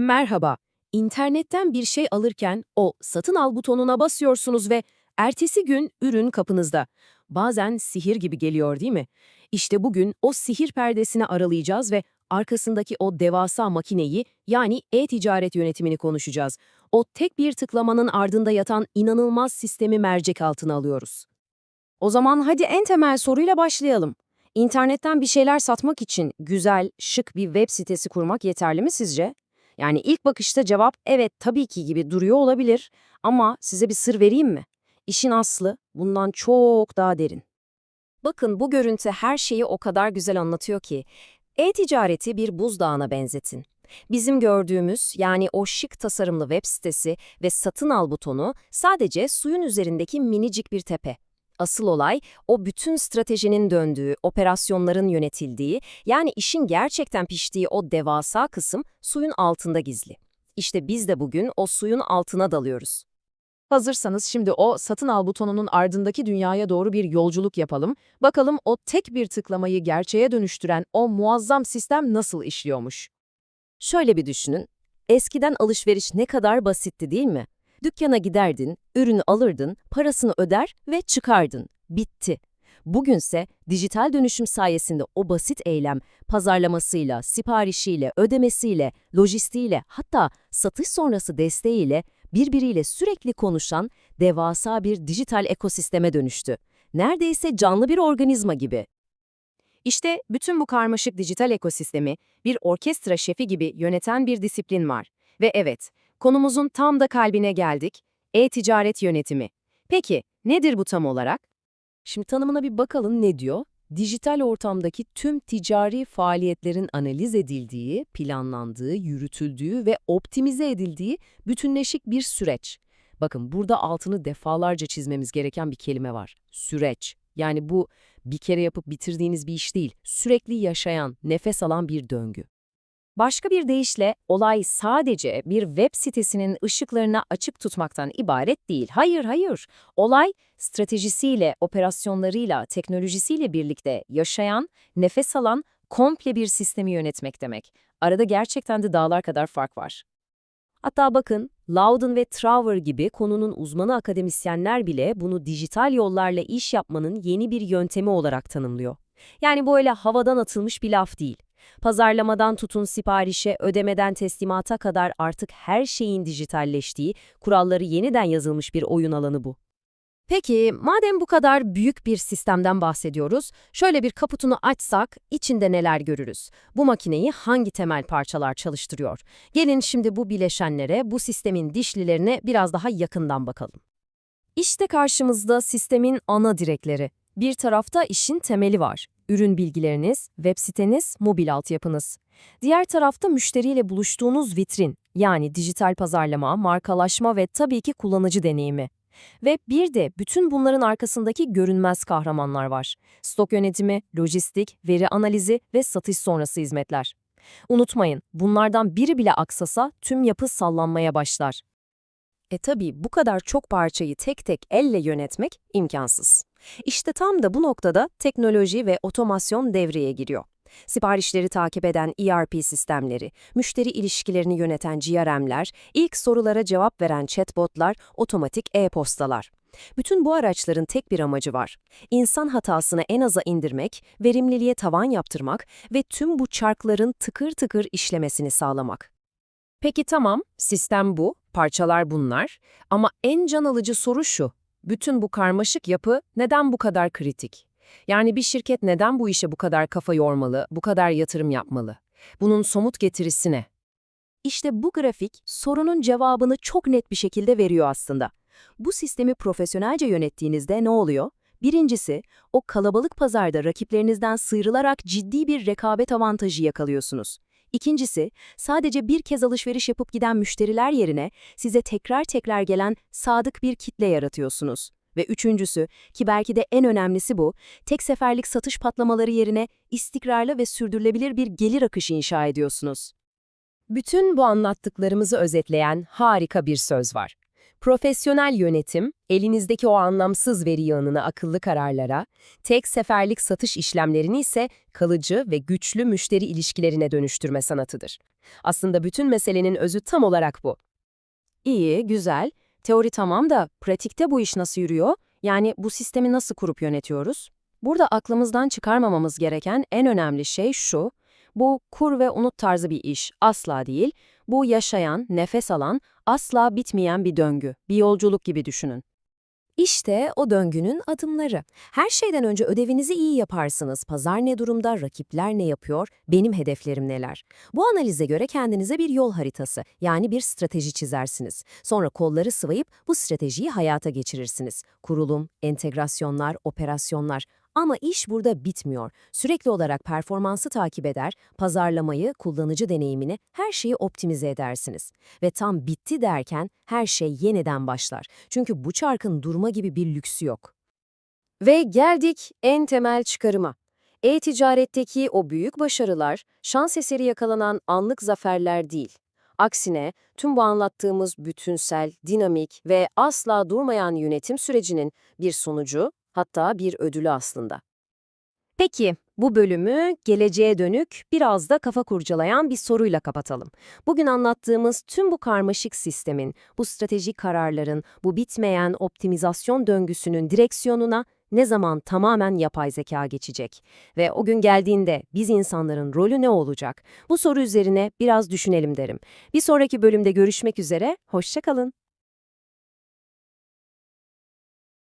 Merhaba. İnternetten bir şey alırken o satın al butonuna basıyorsunuz ve ertesi gün ürün kapınızda. Bazen sihir gibi geliyor değil mi? İşte bugün o sihir perdesini aralayacağız ve arkasındaki o devasa makineyi yani e-ticaret yönetimini konuşacağız. O tek bir tıklamanın ardında yatan inanılmaz sistemi mercek altına alıyoruz. O zaman hadi en temel soruyla başlayalım. İnternetten bir şeyler satmak için güzel, şık bir web sitesi kurmak yeterli mi sizce? Yani ilk bakışta cevap evet tabii ki gibi duruyor olabilir ama size bir sır vereyim mi? İşin aslı bundan çok daha derin. Bakın bu görüntü her şeyi o kadar güzel anlatıyor ki. E-ticareti bir buzdağına benzetin. Bizim gördüğümüz yani o şık tasarımlı web sitesi ve satın al butonu sadece suyun üzerindeki minicik bir tepe. Asıl olay o bütün stratejinin döndüğü, operasyonların yönetildiği, yani işin gerçekten piştiği o devasa kısım suyun altında gizli. İşte biz de bugün o suyun altına dalıyoruz. Hazırsanız şimdi o satın al butonunun ardındaki dünyaya doğru bir yolculuk yapalım. Bakalım o tek bir tıklamayı gerçeğe dönüştüren o muazzam sistem nasıl işliyormuş. Şöyle bir düşünün. Eskiden alışveriş ne kadar basitti değil mi? Dükkana giderdin, ürünü alırdın, parasını öder ve çıkardın. Bitti. Bugünse dijital dönüşüm sayesinde o basit eylem pazarlamasıyla, siparişiyle, ödemesiyle, lojistiğiyle hatta satış sonrası desteğiyle birbiriyle sürekli konuşan devasa bir dijital ekosisteme dönüştü. Neredeyse canlı bir organizma gibi. İşte bütün bu karmaşık dijital ekosistemi bir orkestra şefi gibi yöneten bir disiplin var. Ve evet, konumuzun tam da kalbine geldik, e-ticaret yönetimi. Peki, nedir bu tam olarak? Şimdi tanımına bir bakalım ne diyor? Dijital ortamdaki tüm ticari faaliyetlerin analiz edildiği, planlandığı, yürütüldüğü ve optimize edildiği bütünleşik bir süreç. Bakın burada altını defalarca çizmemiz gereken bir kelime var. Süreç. Yani bu bir kere yapıp bitirdiğiniz bir iş değil, sürekli yaşayan, nefes alan bir döngü. Başka bir deyişle olay sadece bir web sitesinin ışıklarını açık tutmaktan ibaret değil. Hayır, hayır. Olay stratejisiyle, operasyonlarıyla, teknolojisiyle birlikte yaşayan, nefes alan, komple bir sistemi yönetmek demek. Arada gerçekten de dağlar kadar fark var. Hatta bakın, Loudon ve Trower gibi konunun uzmanı akademisyenler bile bunu dijital yollarla iş yapmanın yeni bir yöntemi olarak tanımlıyor. Yani bu öyle havadan atılmış bir laf değil. Pazarlamadan tutun siparişe, ödemeden teslimata kadar artık her şeyin dijitalleştiği, kuralları yeniden yazılmış bir oyun alanı bu. Peki, madem bu kadar büyük bir sistemden bahsediyoruz, şöyle bir kaputunu açsak içinde neler görürüz? Bu makineyi hangi temel parçalar çalıştırıyor? Gelin şimdi bu bileşenlere, bu sistemin dişlilerine biraz daha yakından bakalım. İşte karşımızda sistemin ana direkleri. Bir tarafta işin temeli var. Ürün bilgileriniz, web siteniz, mobil altyapınız. Diğer tarafta müşteriyle buluştuğunuz vitrin, yani dijital pazarlama, markalaşma ve tabii ki kullanıcı deneyimi. Ve bir de bütün bunların arkasındaki görünmez kahramanlar var. Stok yönetimi, lojistik, veri analizi ve satış sonrası hizmetler. Unutmayın, bunlardan biri bile aksasa tüm yapı sallanmaya başlar. E tabii bu kadar çok parçayı tek tek elle yönetmek imkansız. İşte tam da bu noktada teknoloji ve otomasyon devreye giriyor. Siparişleri takip eden ERP sistemleri, müşteri ilişkilerini yöneten CRM'ler, ilk sorulara cevap veren chatbotlar, otomatik e-postalar. Bütün bu araçların tek bir amacı var. İnsan hatasını en aza indirmek, verimliliğe tavan yaptırmak ve tüm bu çarkların tıkır tıkır işlemesini sağlamak. Peki tamam, sistem bu, parçalar bunlar ama en can alıcı soru şu. Bütün bu karmaşık yapı neden bu kadar kritik? Yani bir şirket neden bu işe bu kadar kafa yormalı, bu kadar yatırım yapmalı? Bunun somut getirisi ne? İşte bu grafik sorunun cevabını çok net bir şekilde veriyor aslında. Bu sistemi profesyonelce yönettiğinizde ne oluyor? Birincisi, o kalabalık pazarda rakiplerinizden sıyrılarak ciddi bir rekabet avantajı yakalıyorsunuz. İkincisi, sadece bir kez alışveriş yapıp giden müşteriler yerine size tekrar tekrar gelen sadık bir kitle yaratıyorsunuz. Ve üçüncüsü, ki belki de en önemlisi bu, tek seferlik satış patlamaları yerine istikrarlı ve sürdürülebilir bir gelir akışı inşa ediyorsunuz. Bütün bu anlattıklarımızı özetleyen harika bir söz var. Profesyonel yönetim, elinizdeki o anlamsız veri yığınını akıllı kararlara, tek seferlik satış işlemlerini ise kalıcı ve güçlü müşteri ilişkilerine dönüştürme sanatıdır. Aslında bütün meselenin özü tam olarak bu. İyi, güzel. Teori tamam da pratikte bu iş nasıl yürüyor? Yani bu sistemi nasıl kurup yönetiyoruz? Burada aklımızdan çıkarmamamız gereken en önemli şey şu, bu kur ve unut tarzı bir iş asla değil, bu yaşayan, nefes alan, asla bitmeyen bir döngü, bir yolculuk gibi düşünün. İşte o döngünün adımları. Her şeyden önce ödevinizi iyi yaparsınız. Pazar ne durumda, rakipler ne yapıyor, benim hedeflerim neler? Bu analize göre kendinize bir yol haritası, yani bir strateji çizersiniz. Sonra kolları sıvayıp bu stratejiyi hayata geçirirsiniz. Kurulum, entegrasyonlar, operasyonlar. Ama iş burada bitmiyor. Sürekli olarak performansı takip eder, pazarlamayı, kullanıcı deneyimini, her şeyi optimize edersiniz. Ve tam bitti derken her şey yeniden başlar. Çünkü bu çarkın durma gibi bir lüksü yok. Ve geldik en temel çıkarıma. E-ticaretteki o büyük başarılar, şans eseri yakalanan anlık zaferler değil. Aksine tüm bu anlattığımız bütünsel, dinamik ve asla durmayan yönetim sürecinin bir sonucu, hatta bir ödülü aslında. Peki, bu bölümü geleceğe dönük biraz da kafa kurcalayan bir soruyla kapatalım. Bugün anlattığımız tüm bu karmaşık sistemin, bu stratejik kararların, bu bitmeyen optimizasyon döngüsünün direksiyonuna ne zaman tamamen yapay zeka geçecek? Ve o gün geldiğinde biz insanların rolü ne olacak? Bu soru üzerine biraz düşünelim derim. Bir sonraki bölümde görüşmek üzere, hoşça kalın.